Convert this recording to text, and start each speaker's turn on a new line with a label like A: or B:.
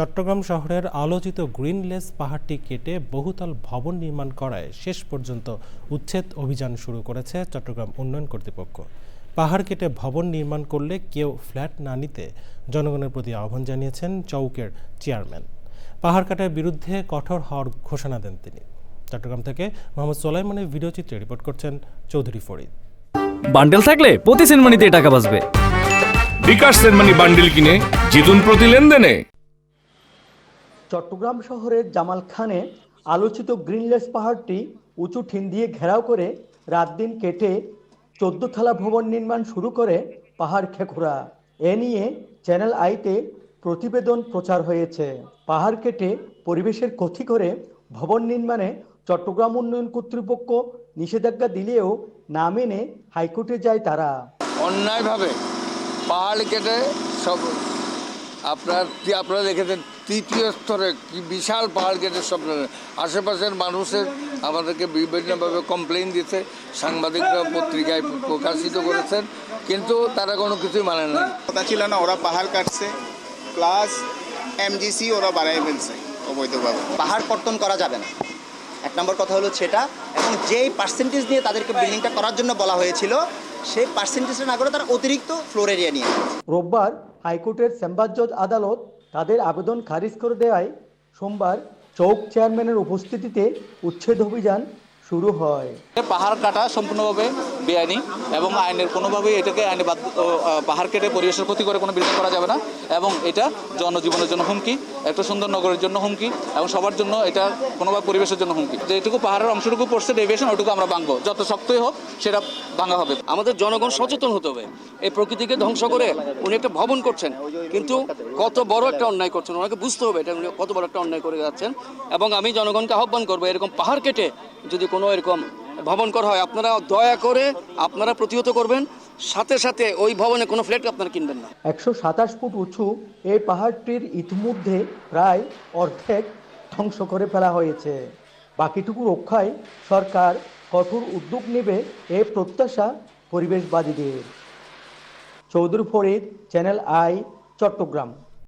A: চট্টগ্রাম শহরের আলোচিত গ্রিনলেস পাহাড়টি কেটে বহুতল ভবন নির্মাণ করায় শেষ পর্যন্ত উচ্ছেদ অভিযান শুরু করেছে চট্টগ্রাম উন্নয়ন কর্তৃপক্ষ। পাহাড় কেটে ভবন নির্মাণ করলে কেউ ফ্ল্যাট না নিতে জনগণের প্রতি আহ্বান জানিয়েছেন চৌকের চেয়ারম্যান। পাহাড় কাটার বিরুদ্ধে কঠোর হওয়ার ঘোষণা দেন তিনি। চট্টগ্রাম থেকে মোহাম্মদ সোলাইমানের ভিডিওচিত্রে রিপোর্ট করছেন চৌধুরী ফরিদ।
B: বান্ডেল থাকলে প্রতি সেনমানিতে টাকা বাঁচবে।
C: বিকাশ সেনমানি বান্ডিল কিনে জিতুন প্রতি লেনদেনে।
D: চট্টগ্রাম শহরের জামাল খানে আলোচিত গ্রিনলেস পাহাড়টি উঁচু ঠিন দিয়ে ঘেরাও করে রাত দিন কেটে চোদ্দ থালা ভবন নির্মাণ শুরু করে পাহাড় খেখুরা। এ নিয়ে চ্যানেল আইতে প্রতিবেদন প্রচার হয়েছে। পাহাড় কেটে পরিবেশের ক্ষতি করে ভবন নির্মাণে চট্টগ্রাম উন্নয়ন কর্তৃপক্ষ নিষেধাজ্ঞা দিলেও না মেনে হাইকোর্টে যায় তারা।
E: অন্যায়ভাবে পাহাড় কেটে সব আপনার আপনারা দেখেছেন? তৃতীয় স্তরে কি বিশাল পাহাড় কেটে সব আশেপাশের মানুষের আমাদেরকে বিভিন্নভাবে কমপ্লেন দিতে সাংবাদিকরা পত্রিকায় প্রকাশিত করেছেন কিন্তু তারা কোনো কিছুই মানে না।
F: কথা ছিল না ওরা পাহাড় কাটছে প্লাস এমজিসি ওরা বাড়াই ফেলছে অবৈধভাবে।
G: পাহাড় কর্তন করা যাবে না। এক নম্বর কথা হলো সেটা এবং যেই পার্সেন্টেজ দিয়ে তাদেরকে বিল্ডিংটা করার জন্য বলা হয়েছিল সেই পার্সেন্টেজটা না করে তারা অতিরিক্ত ফ্লোর এরিয়া নিয়ে
D: রোববার হাইকোর্টের চেম্বার জজ আদালত তাদের আবেদন খারিজ করে দেওয়ায় সোমবার চৌক চেয়ারম্যানের উপস্থিতিতে উচ্ছেদ অভিযান শুরু হয়।
H: পাহাড় কাটা সম্পূর্ণভাবে বেআইনি এবং আইনের কোনোভাবেই এটাকে আইনে পাহাড় কেটে পরিবেশের ক্ষতি করে কোনো বিল্ডিং করা যাবে না এবং এটা জনজীবনের জন্য হুমকি একটা সুন্দর নগরের জন্য হুমকি এবং সবার জন্য এটা কোনোভাবে পরিবেশের জন্য হুমকি। যেটুকু পাহাড়ের অংশটুকু পড়ছে ডেভিয়েশন ওটুকু আমরা ভাঙবো। যত শক্তই হোক সেটা ভাঙা হবে।
I: আমাদের জনগণ সচেতন হতে হবে। এই প্রকৃতিকে ধ্বংস করে উনি একটা ভবন করছেন। কিন্তু কত বড় একটা অন্যায় করছেন ওনাকে বুঝতে হবে এটা উনি কত বড় একটা অন্যায় করে যাচ্ছেন। এবং আমি জনগণকে আহ্বান করব এরকম পাহাড় কেটে যদি কোনো এরকম ভবন করা হয়, আপনারা দয়া করে আপনারা প্রতিহত করবেন। সাথে সাথে ওই ভবনে কোনো ফ্ল্যাট আপনারা কিনবেন না।
D: একশো সাতাশ ফুট উঁচু এই পাহাড়টির ইতিমধ্যে প্রায় অর্ধেক ধ্বংস করে ফেলা হয়েছে। বাকিটুকু রক্ষায় সরকার কঠোর উদ্যোগ নেবে এ প্রত্যাশা পরিবেশবাদীদের। Chowdhury Farid, channel I, Chattogram.